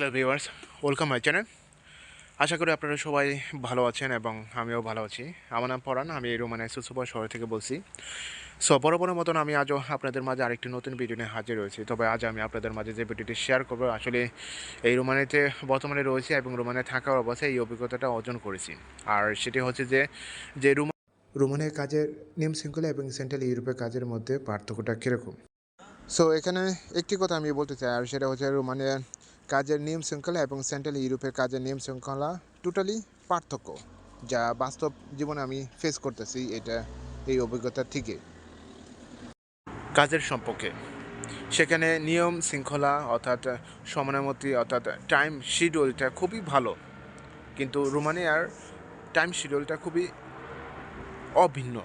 Hello viewers welcome my channel আশা করি আপনারা সবাই ভালো আছেন এবং আমিও ভালো আছি। আমার নাম পরান আমি এই রোমান সুসুবা শহর থেকে বলছি। সো বরাবরের মতন আমি আজও আপনাদের মাঝে আরেকটি নতুন ভিডিও নিয়ে হাজির রয়েছি তবে আজ আমি আপনাদের মাঝে যে ভিডিওটি শেয়ার করব, আসলে এই রোমানেতে বর্তমানে রয়েছে এবং রোমানে থাকার অবস্থায় এই অভিজ্ঞতাটা অর্জন করেছি। আর সেটি হচ্ছে যে যে রোমান রোমানের কাজের নিয়ম শৃঙ্খলা এবং সেন্ট্রাল ইউরোপের কাজের মধ্যে পার্থক্যটা কীরকম? সো এখানে একটি কথা আমি বলতে চাই, আর সেটা হচ্ছে রোমানের কাজের নিয়ম শৃঙ্খলা এবং সেন্ট্রাল ইউরোপের কাজের নিয়ম শৃঙ্খলা টোটালি পার্থক্য, যা বাস্তব জীবনে আমি ফেস করতেছি এটা, এই অভিজ্ঞতা থেকে। কাজের সম্পর্কে। সেখানে নিয়ম শৃঙ্খলা অর্থাৎ সময়ামতি অর্থাৎ টাইম শিডিউলটা খুবই ভালো, কিন্তু রোমানিয়ার টাইম শিডিউলটা খুবই অভিন্ন।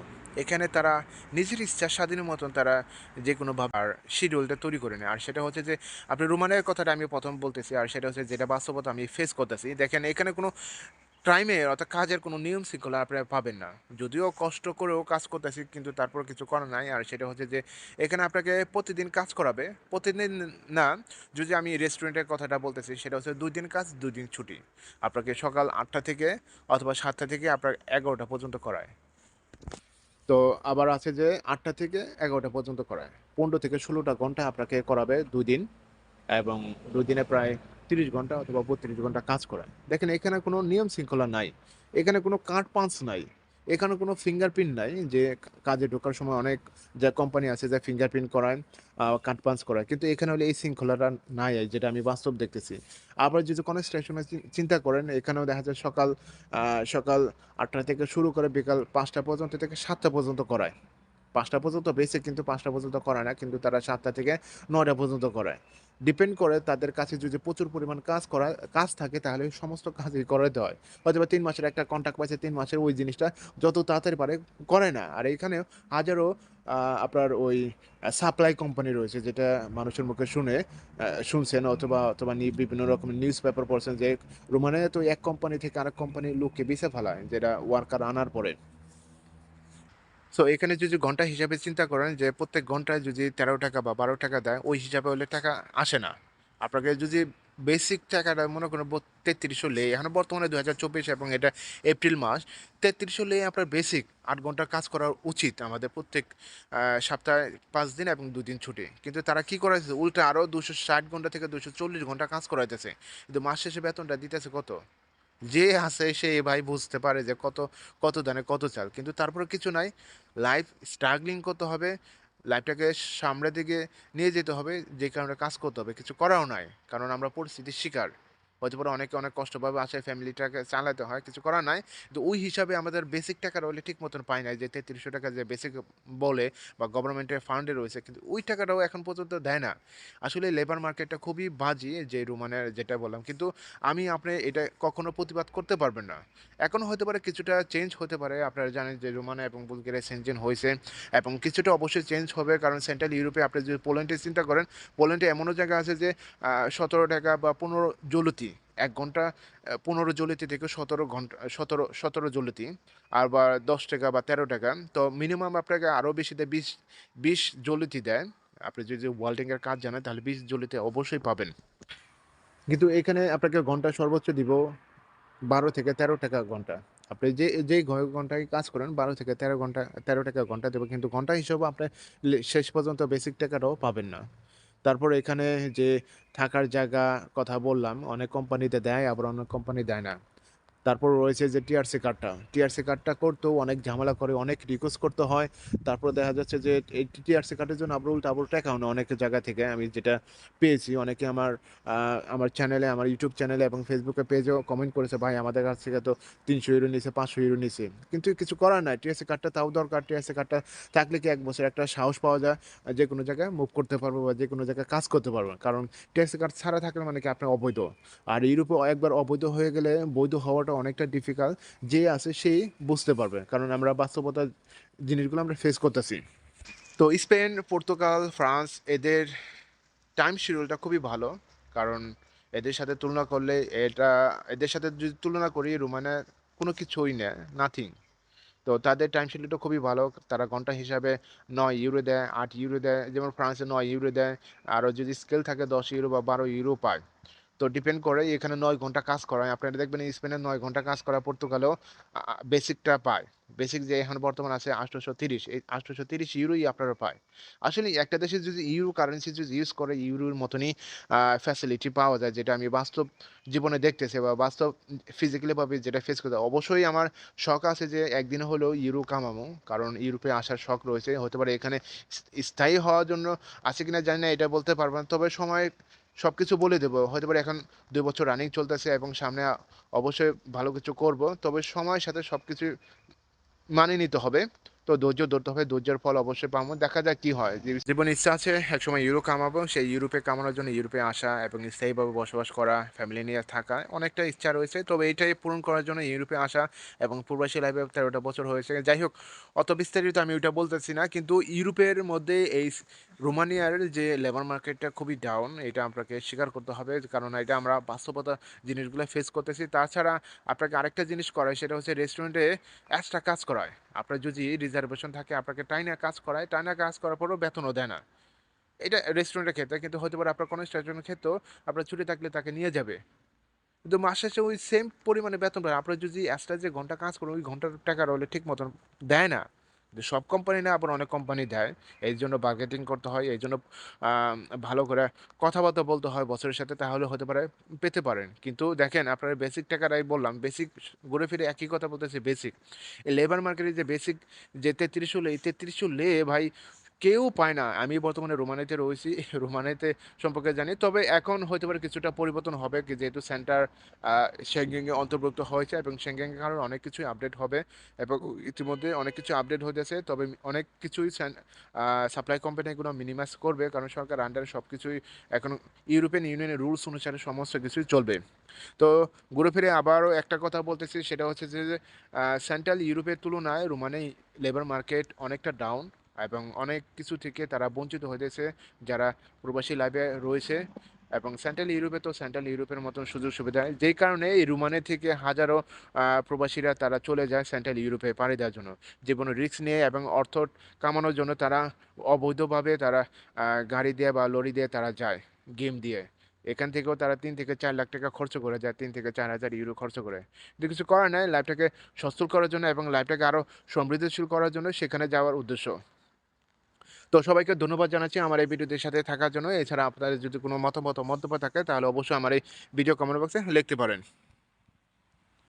এখানে তারা নিজের ইচ্ছা স্বাধীনের মতন তারা যে কোনোভাবে আর শিডিউলটা তৈরি করে নেয়। আর সেটা হচ্ছে যে, আপনি রোমানের কথাটা আমি প্রথম বলতেছি, আর সেটা হচ্ছে যেটা বাস্তবতা আমি ফেস করতেছি। দেখেন, এখানে কোনো টাইমের অর্থাৎ কাজের কোনো নিয়ম শৃঙ্খলা আপনারা পাবেন না। যদিও কষ্ট করেও কাজ করতেছি, কিন্তু তারপর কিছু করার নাই। আর সেটা হচ্ছে যে, এখানে আপনাকে প্রতিদিন কাজ করাবে। প্রতিদিন না, যদি আমি রেস্টুরেন্টের কথাটা বলতেছি, সেটা হচ্ছে দুই দিন কাজ, দুই দিন ছুটি। আপনাকে সকাল আটটা থেকে অথবা সাতটা থেকে আপনার এগারোটা পর্যন্ত করায়। তো আবার আছে যে আটটা থেকে এগারোটা পর্যন্ত করায়। পনেরো থেকে ষোলোটা ঘণ্টা আপনাকে করাবে দুই দিন এবং দুই দিনে প্রায় তিরিশ ঘণ্টা অথবা বত্রিশ ঘণ্টা কাজ করায়। দেখেন, এখানে কোনো নিয়ম শৃঙ্খলা নাই। এখানে কোনো কাঠ পাঁচ নাই। এখানে কোনো ফিঙ্গারপ্রিন্ট নাই, যে কাজে ঢোকার সময় অনেক যা কোম্পানি আছে যা ফিঙ্গারপ্রিন্ট করায় কার্ড পাঞ্চ করায়, কিন্তু এখানে হলে এই শৃঙ্খলাটা নাই যেটা আমি বাস্তব দেখতেছি। আবার যদি কনস্ট্রাকশনে চিন্তা করেন, এখানেও দেখা যায় সকাল সকাল আটটা থেকে শুরু করে বিকাল পাঁচটা পর্যন্ত থেকে সাতটা পর্যন্ত করায়। পাঁচটা পর্যন্ত বেসিক কিন্তু পাঁচটা পর্যন্ত করায় না, কিন্তু তারা সাতটা থেকে নয়টা পর্যন্ত করায়। ডিপেন্ড করে তাদের কাছে যদি প্রচুর পরিমাণ কাজ করা, কাজ থাকে তাহলে সমস্ত কাজই করাতে হয় হয়তো বা তিন মাসের একটা কন্ট্যাক্ট পাইছে, তিন মাসের ওই জিনিসটা যত তাড়াতাড়ি পারে করে না। আর এখানে হাজারো আপনার ওই সাপ্লাই কোম্পানি রয়েছে যেটা মানুষের মুখে শুনে শুনছেন অথবা অথবা বিভিন্ন রকমের নিউজ পেপার পড়ছেন যে রোমানে তো এক কোম্পানি থেকে আরেক কোম্পানির লোককে বেছে ফেলায়, যেটা ওয়ার্কার আনার পরে। সো এখানে যদি ঘণ্টা হিসাবে চিন্তা করেন যে প্রত্যেক ঘন্টায় যদি তেরো টাকা বা বারো টাকা দেয়, ওই হিসাবে হলে টাকা আসে না। আপনাকে যদি বেসিক টাকাটা মনে করেন তেত্রিশশো লে এখন বর্তমানে দু হাজার চব্বিশ এবং এটা এপ্রিল মাস, তেত্রিশশো লে আপনার বেসিক আট ঘণ্টা কাজ করা উচিত আমাদের প্রত্যেক সপ্তাহে পাঁচ দিন এবং দুদিন ছুটি। কিন্তু তারা কি করাইছে উল্টা আরও দুশো ষাট ঘণ্টা থেকে দুশো চল্লিশ ঘণ্টা কাজ করাইতেছে। কিন্তু মাস শেষে বেতনটা দিতেছে কত? যে আছে সে ভাই বুঝতে পারে যে কত কত দানে কত চাল। কিন্তু তারপরে কিছু নাই। লাইফ স্ট্রাগলিং করতে হবে লাইফটাকে সামনের দিকে নিয়ে যেতে হবে, যে কারণে কাজ করতে হবে। কিছু করাও নাই, কারণ আমরা পরিস্থিতির শিকার। হয়তো পরে অনেকে অনেক কষ্ট পাবে আসে ফ্যামিলিটাকে চালাতে হয়, কিছু করার নাই। কিন্তু ওই হিসাবে আমাদের বেসিক টাকাটা হলে ঠিক মতন পাই নাই যে তেত্রিশশো টাকা যে বেসিক বলে বা গভর্নমেন্টের ফান্ডে রয়েছে, কিন্তু ওই টাকাটাও এখন পর্যন্ত দেয় না। আসলে লেবার মার্কেটটা খুবই বাজি যে রুমানের যেটা বললাম, কিন্তু আমি আপনি এটা কখনো প্রতিবাদ করতে পারবেন না। এখন হতে পারে কিছুটা চেঞ্জ হতে পারে, আপনারা জানেন যে রোমানা এবং বুলগেরিয়া সেনজেন হয়েছে, এবং কিছুটা অবশ্যই চেঞ্জ হবে, কারণ সেন্ট্রাল ইউরোপে আপনি যদি পোল্যান্ডে চিন্তা করেন পোল্যান্ডে এমনও জায়গা আছে যে সতেরো টাকা বা পনেরো জলতি এক ঘণ্টা পনেরো জলিতি থেকে সতেরো ঘণ্টা সতেরো সতেরো জলিতি আর বা দশ টাকা বা তেরো টাকা। তো মিনিমাম আপনাকে আরও বেশি দেয়, বিশ বিশ জলিতি দেয়। আপনি যদি ওয়ার্ল্ডিংয়ের কাজ জানেন, তাহলে বিশ জলিতে অবশ্যই পাবেন। কিন্তু এখানে আপনাকে ঘণ্টা সর্বোচ্চ দিব বারো থেকে তেরো টাকা ঘণ্টা। আপনি যে যেই ঘ- ঘন্টায় কাজ করেন, বারো থেকে তেরো ঘণ্টা, তেরো টাকা ঘণ্টা দেবে। কিন্তু ঘণ্টা হিসেবে আপনি শেষ পর্যন্ত বেসিক টাকাটাও পাবেন না। তারপর এখানে যে থাকার জায়গা কথা বললাম, অনেক কোম্পানিতে দেয়, আবার অনেক কোম্পানি দেয় না। তারপর রয়েছে যে টিআরসি কার্ডটা। টিআরসি কার্ডটা করতেও অনেক ঝামেলা করে, অনেক রিকোয়েস্ট করতে হয়। তারপর দেখা যাচ্ছে যে এই টিআরসি কার্ডের জন্য আবরুল টাবুল টাকাও না অনেক জায়গা থেকে আমি যেটা পেয়েছি। অনেকে আমার আমার চ্যানেলে আমার ইউটিউব চ্যানেলে এবং ফেসবুকে পেজেও কমেন্ট করেছে, ভাই, আমাদের কাছ থেকে তো তিনশো ইউরো নিয়েছে পাঁচশো ইউরো নিয়েছে কিন্তু কিছু করার নাই। টিআরসি কার্ডটা তাও দরকার। টিআরসি কার্ডটা থাকলে কি এক বছর একটা সাহস পাওয়া যায়? যে কোনো জায়গায় মুভ করতে পারব বা যে কোনো জায়গায় কাজ করতে পারব। কারণ টিআরসি কার্ড ছাড়া থাকলে মানে কি আপনি অবৈধ? আর ইউরোপে একবার অবৈধ হয়ে গেলে বৈধ হওয়াটা অনেকটা ডিফিকাল্ট যে আছে সেই বুঝতে পারবে, কারণ আমরা বাস্তবতা জিনিসগুলো আমরা ফেস করতেছি। তো স্পেন, পর্তুগাল, ফ্রান্স, এদের টাইম শিডিউলটা খুবই ভালো, কারণ এদের সাথে তুলনা করলে এটা, এদের সাথে যদি তুলনা করি, রোমানে কোনো কিছুই নেই নাথিং তো তাদের টাইম শিডিউলটা খুবই ভালো, তারা ঘণ্টা হিসাবে নয় ইউরো দেয়, আট ইউরো দেয়, যেমন ফ্রান্সে নয় ইউরো দেয়, আরও যদি স্কেল থাকে দশ ইউরো বা বারো ইউরো পায়। তো ডিপেন্ড করে এখানে নয় ঘণ্টা কাজ করায়। আপনারা দেখবেন স্পেনে নয় ঘণ্টা কাজ করা পর্তুগালেও বেসিকটা পায়। বেসিক যে এখন বর্তমান আছে ৮৩০ এই ৮৩০ ইউরোই আপনারা পায়। আসলে একটা দেশে যদি ইউরো কারেন্সি যদি ইউজ করে, ইউরোর মতনই ফ্যাসিলিটি পাওয়া যায়, যেটা আমি বাস্তব জীবনে দেখতেছি বা বাস্তব ফিজিক্যালি ভাবে যেটা ফেস করতে অবশ্যই আমার শখ আছে যে একদিন হলেও ইউরো কামাবো। কারণ ইউরোপে আসার শখ রয়েছে। হতে পারে এখানে স্থায়ী হওয়ার জন্য আছে কিনা জানি না, এটা বলতে পারব না। তবে সময় সবকিছু বলে দেবো হয়তো পারে এখন দুই বছর রানিং চলতেছে এবং সামনে অবশ্যই ভালো কিছু করব। তবে সময়ের সাথে সব কিছু মানিয়ে নিতে হবে। তো ধৈর্য ধরতে হবে। ধৈর্যের ফল অবশ্যই পাবো। দেখা যাক কি হয়। জীবনে ইচ্ছা আছে একসময় ইউরো কামাবো। সেই ইউরোপে কামানোর জন্য ইউরোপে আসা এবং স্থায়ীভাবে বসবাস করা, ফ্যামিলি নিয়ে থাকা অনেকটা ইচ্ছা রয়েছে। তবে এটাই পূরণ করার জন্য ইউরোপে আসা এবং প্রবাসী লাইফে তেরোটা বছর হয়েছে। যাই হোক অত বিস্তারিত আমি ওইটা বলতেছি না। কিন্তু ইউরোপের মধ্যে এই রোমানিয়ার যে লেবার মার্কেটটা খুবই ডাউন। এটা আপনাকে স্বীকার করতে হবে। কারণ এটা আমরা বাস্তবতা জিনিসগুলো ফেস করতেছি। তাছাড়া আপনাকে আরেকটা জিনিস করায় সেটা হচ্ছে রেস্টুরেন্টে এক্সট্রা কাজ করায়। আপনার যদি রিজার্ভেশন থাকে, আপনাকে টাইনা কাজ করায়। টাইনা কাজ করার পরও বেতনও দেয় না। এটা রেস্টুরেন্টের ক্ষেত্রে, কিন্তু হতে পারে আপনার কোনো স্টেশনের ক্ষেত্রেও আপনার ছুটি থাকলে তাকে নিয়ে যাবে। কিন্তু মাস শেষে ওই সেম পরিমাণে বেতন পায়। আপনার যদি এক্সট্রা যে ঘণ্টা কাজ করে ওই ঘণ্টার টাকা হলে ঠিক মতন দেয় না। কিন্তু সব কোম্পানি না আবার অনেক কোম্পানি দেয়। এই জন্য বার্গেটিং করতে হয়। এই জন্য ভালো করে কথাবার্তা বলতে হয় বছরের সাথে, তাহলে হতে পারে, পেতে পারেন। কিন্তু দেখেন, আপনারা বেসিক টাকাটাই বললাম। বেসিক ঘুরে ফিরে একই কথা বলতেছে বেসিক। লেবার মার্কেটে যে বেসিক যে তেত্রিশ লে এই ৩৩০০ লে ভাই কেউ পায় না। আমি বর্তমানে রোমানিয়াতে রয়েছি। রোমানিয়াতে সম্পর্কে জানি। তবে এখন হইতে পারে কিছুটা পরিবর্তন হবে যেহেতু সেন্টার এ অন্তর্ভুক্ত হয়েছে এবং এর কারণে অনেক কিছুই আপডেট হবে এবং ইতিমধ্যে অনেক কিছু আপডেট হইতেছে। তবে অনেক কিছুই সাপ্লাই কোম্পানি এগুলো মিনিমাইজ করবে। কারণ সরকার আন্ডারে সবকিছুই এখন ইউরোপিয়ান ইউনিয়নের রুলস অনুসারে সমস্ত কিছুই চলবে। তো ঘুরে ফিরে আবারও একটা কথা বলতেছি, সেটা হচ্ছে যে সেন্ট্রাল ইউরোপের তুলনায় রোমানিয়ায় লেবার মার্কেট অনেকটা ডাউন এবং অনেক কিছু থেকে তারা বঞ্চিত হইতেছে যারা প্রবাসী লাইফে রয়েছে এবং সেন্ট্রাল ইউরোপে তো সেন্ট্রাল ইউরোপের মতন সুযোগ সুবিধা যেই কারণে এই রোমানিয়া থেকে হাজারো প্রবাসীরা তারা চলে যায় সেন্ট্রাল ইউরোপে পাড়ি দেওয়ার জন্য। জীবনে রিস্ক নিয়ে এবং অর্থ কামানোর জন্য তারা অবৈধভাবে তারা গাড়ি দিয়ে বা লরি দিয়ে তারা যায় গেম দিয়ে। এখান থেকেও তারা তিন থেকে চার লাখ টাকা খরচ করে যায়। তিন থেকে ৪,০০০ ইউরো খরচ করে। কিন্তু কিছু করার নাই লাইফটাকে সচ্ছল করার জন্য এবং লাইফটাকে আরও সমৃদ্ধশীল করার জন্য সেখানে যাওয়ার উদ্দেশ্য। তো সবাইকে ধন্যবাদ জানাচ্ছি আমার এই ভিডিওতে সাথে থাকার জন্য। এছাড়া আপনাদের যদি কোনো মতামত, মন্তব্য থাকে, তাহলে অবশ্যই আমার এই ভিডিও কমেন্ট বক্সে লিখতে পারেন।